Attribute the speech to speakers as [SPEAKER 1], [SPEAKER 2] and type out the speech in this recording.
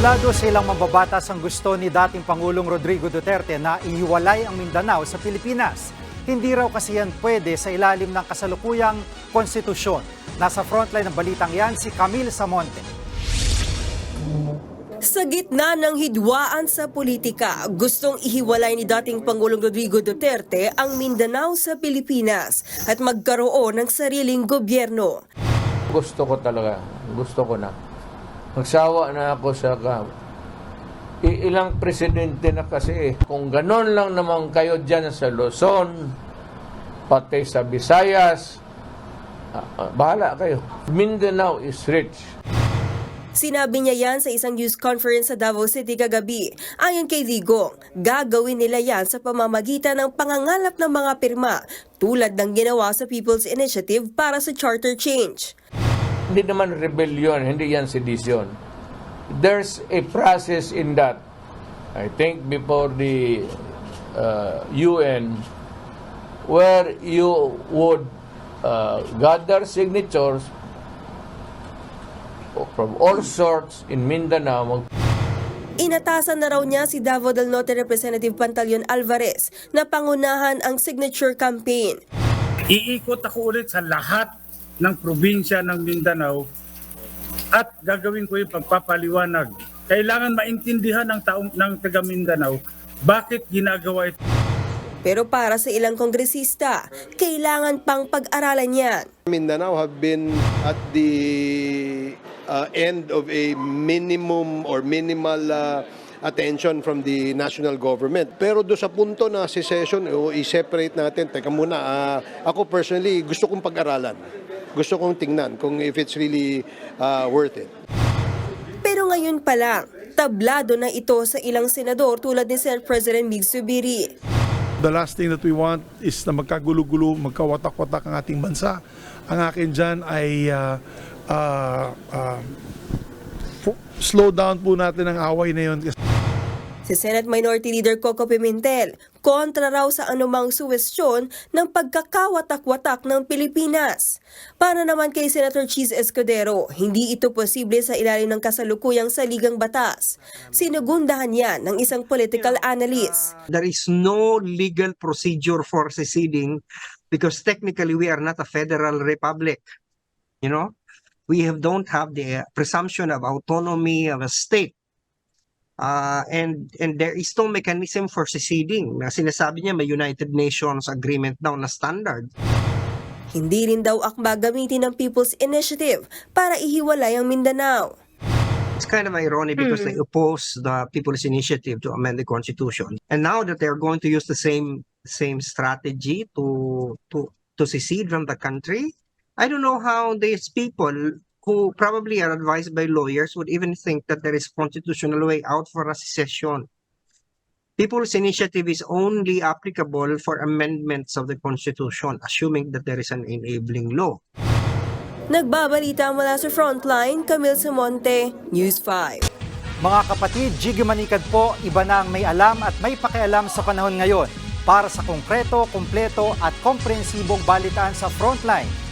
[SPEAKER 1] Tablado sa ilang mambabatas ang gusto ni dating Pangulong Rodrigo Duterte na ihiwalay ang Mindanao sa Pilipinas. Hindi raw kasi yan pwede sa ilalim ng kasalukuyang konstitusyon. Nasa frontline ng balitang yan si Camille Samonte.
[SPEAKER 2] Sa gitna ng hidwaan sa politika, gustong ihiwalay ni dating Pangulong Rodrigo Duterte ang Mindanao sa Pilipinas at magkaroon ng sariling gobyerno.
[SPEAKER 3] Gusto ko talaga. Gusto ko na. Magsawa na ako sa ka. I- ilang presidente na kasi. Kung ganon lang naman kayo dyan sa Luzon, pati sa Visayas, ah, ah, bahala kayo. Mindanao is rich.
[SPEAKER 2] Sinabi niya yan sa isang news conference sa Davao City kagabi. Ayon kay Digong, gagawin nila yan sa pamamagitan ng pangangalap ng mga pirma tulad ng ginawa sa People's Initiative para sa charter change.
[SPEAKER 3] Hindi naman rebellion, hindi yan sedition. There's a process in that. I think before the uh, UN, where you would uh, gather signatures from all sorts in Mindanao, mag-
[SPEAKER 2] Inatasan na raw niya si Davao del Norte Representative Pantaleon Alvarez na pangunahan ang signature campaign.
[SPEAKER 4] Iikot ako ulit sa lahat ng probinsya ng Mindanao at gagawin ko yung pagpapaliwanag. Kailangan maintindihan ng taong ng taga Mindanao bakit ginagawa ito.
[SPEAKER 2] Pero para sa ilang kongresista, kailangan pang pag-aralan yan.
[SPEAKER 5] Mindanao have been at the uh, end of a minimum or minimal uh, attention from the national government. Pero do sa punto na secession, o i-separate natin, teka muna, ah, ako personally, gusto kong pag-aralan. Gusto kong tingnan kung if it's really uh, worth it.
[SPEAKER 2] Pero ngayon pa lang, tablado na ito sa ilang senador tulad ni Senate President Mig Subiri.
[SPEAKER 6] The last thing that we want is na magkagulo-gulo, magkawatak-watak ang ating bansa. Ang akin dyan ay uh, uh, uh, slow down po natin ang away na yun.
[SPEAKER 2] Si Senate Minority Leader Coco Pimentel, kontra raw sa anumang suwestyon ng pagkakawatak-watak ng Pilipinas. Para naman kay Senator Cheese Escudero, hindi ito posible sa ilalim ng kasalukuyang saligang batas. Sinugundahan yan ng isang political analyst.
[SPEAKER 7] there is no legal procedure for seceding because technically we are not a federal republic. You know, we have don't have the uh, presumption of autonomy of a state. Uh, and and there is no mechanism for seceding. Na sinasabi niya may United Nations agreement daw na standard.
[SPEAKER 2] Hindi rin daw akma gamitin ng People's Initiative para ihiwalay ang Mindanao.
[SPEAKER 7] It's kind of ironic because they oppose the People's Initiative to amend the Constitution. And now that they're going to use the same same strategy to to to secede from the country, I don't know how these people who probably are advised by lawyers would even think that there is constitutional way out for a secession. People's Initiative is only applicable for amendments of the Constitution, assuming that there is an enabling law.
[SPEAKER 2] Nagbabalita mula sa Frontline, Camille Samonte, News 5.
[SPEAKER 1] Mga kapatid, Jiggy Manikad po, iba na ang may alam at may pakialam sa panahon ngayon. Para sa konkreto, kumpleto at komprehensibong balitaan sa Frontline,